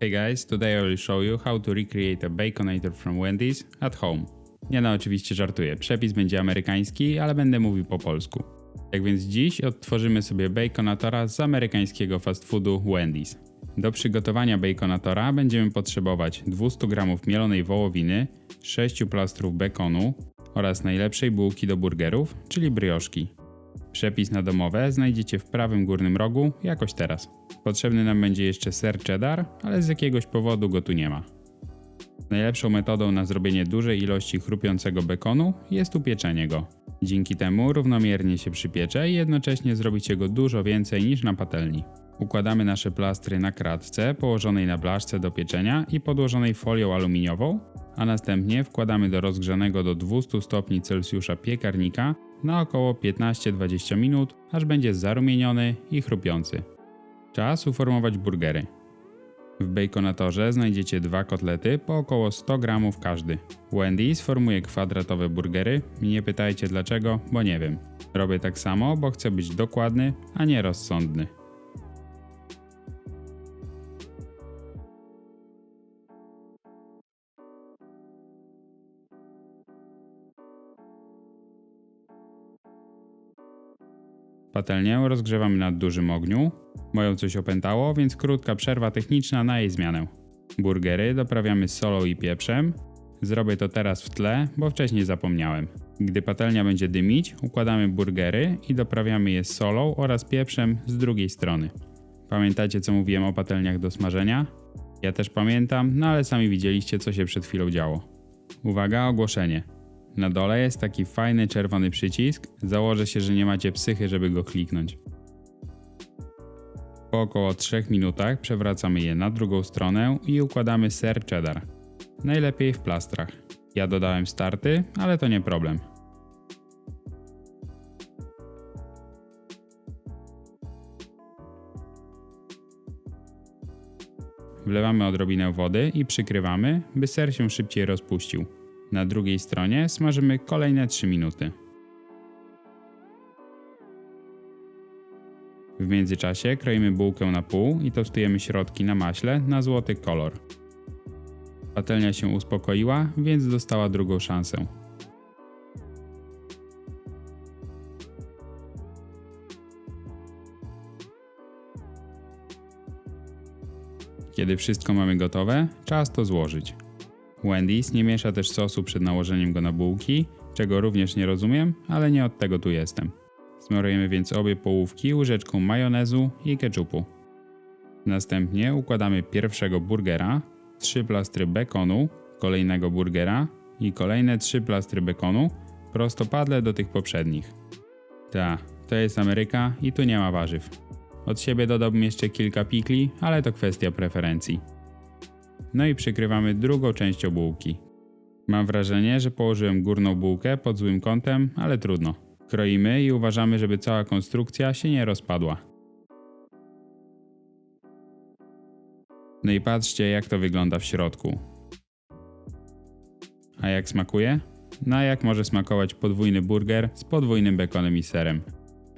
Hey guys, today I will show you how to recreate a Baconator from Wendy's at home. Nie no, oczywiście żartuję. Przepis będzie amerykański, ale będę mówił po polsku. Tak więc dziś odtworzymy sobie Baconatora z amerykańskiego fast foodu Wendy's. Do przygotowania Baconatora będziemy potrzebować 200 g mielonej wołowiny, 6 plastrów bekonu oraz najlepszej bułki do burgerów, czyli brioszki. Przepis na domowe znajdziecie w prawym górnym rogu, jakoś teraz. Potrzebny nam będzie jeszcze ser cheddar, ale z jakiegoś powodu go tu nie ma. Najlepszą metodą na zrobienie dużej ilości chrupiącego bekonu jest upieczenie go. Dzięki temu równomiernie się przypiecze i jednocześnie zrobicie go dużo więcej niż na patelni. Układamy nasze plastry na kratce położonej na blaszce do pieczenia i podłożonej folią aluminiową, a następnie wkładamy do rozgrzanego do 200 stopni Celsjusza piekarnika na około 15-20 minut, aż będzie zarumieniony i chrupiący. Czas uformować burgery. W Baconatorze znajdziecie dwa kotlety po około 100 gramów każdy. Wendy's formuje kwadratowe burgery. Nie pytajcie dlaczego, bo nie wiem. Robię tak samo, bo chcę być dokładny, a nie rozsądny. Patelnię rozgrzewamy na dużym ogniu. Moją coś opętało, więc krótka przerwa techniczna na jej zmianę. Burgery doprawiamy solą i pieprzem. Zrobię to teraz w tle, bo wcześniej zapomniałem. Gdy patelnia będzie dymić, układamy burgery i doprawiamy je solą oraz pieprzem z drugiej strony. Pamiętacie co mówiłem o patelniach do smażenia? Ja też pamiętam, no ale sami widzieliście co się przed chwilą działo. Uwaga, ogłoszenie. Na dole jest taki fajny czerwony przycisk. Założę się, że nie macie psychy, żeby go kliknąć. Po około 3 minutach przewracamy je na drugą stronę i układamy ser cheddar. Najlepiej w plastrach. Ja dodałem starty, ale to nie problem. Wlewamy odrobinę wody i przykrywamy, by ser się szybciej rozpuścił. Na drugiej stronie smażymy kolejne 3 minuty. W międzyczasie kroimy bułkę na pół i tostujemy środki na maśle na złoty kolor. Patelnia się uspokoiła, więc dostała drugą szansę. Kiedy wszystko mamy gotowe, czas to złożyć. Wendy's nie miesza też sosu przed nałożeniem go na bułki, czego również nie rozumiem, ale nie od tego tu jestem. Smarujemy więc obie połówki łyżeczką majonezu i ketchupu. Następnie układamy pierwszego burgera, trzy plastry bekonu, kolejnego burgera i kolejne trzy plastry bekonu prostopadle do tych poprzednich. Ta, to jest Ameryka i tu nie ma warzyw. Od siebie dodałbym jeszcze kilka pikli, ale to kwestia preferencji. No i przykrywamy drugą częścią bułki. Mam wrażenie, że położyłem górną bułkę pod złym kątem, ale trudno. Kroimy i uważamy, żeby cała konstrukcja się nie rozpadła. No i patrzcie, jak to wygląda w środku. A jak smakuje? No jak może smakować podwójny burger z podwójnym bekonem i serem.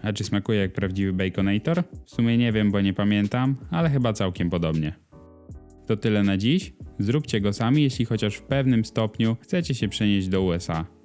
A czy smakuje jak prawdziwy baconator? W sumie nie wiem, bo nie pamiętam, ale chyba całkiem podobnie. To tyle na dziś. Zróbcie go sami, jeśli chociaż w pewnym stopniu chcecie się przenieść do USA.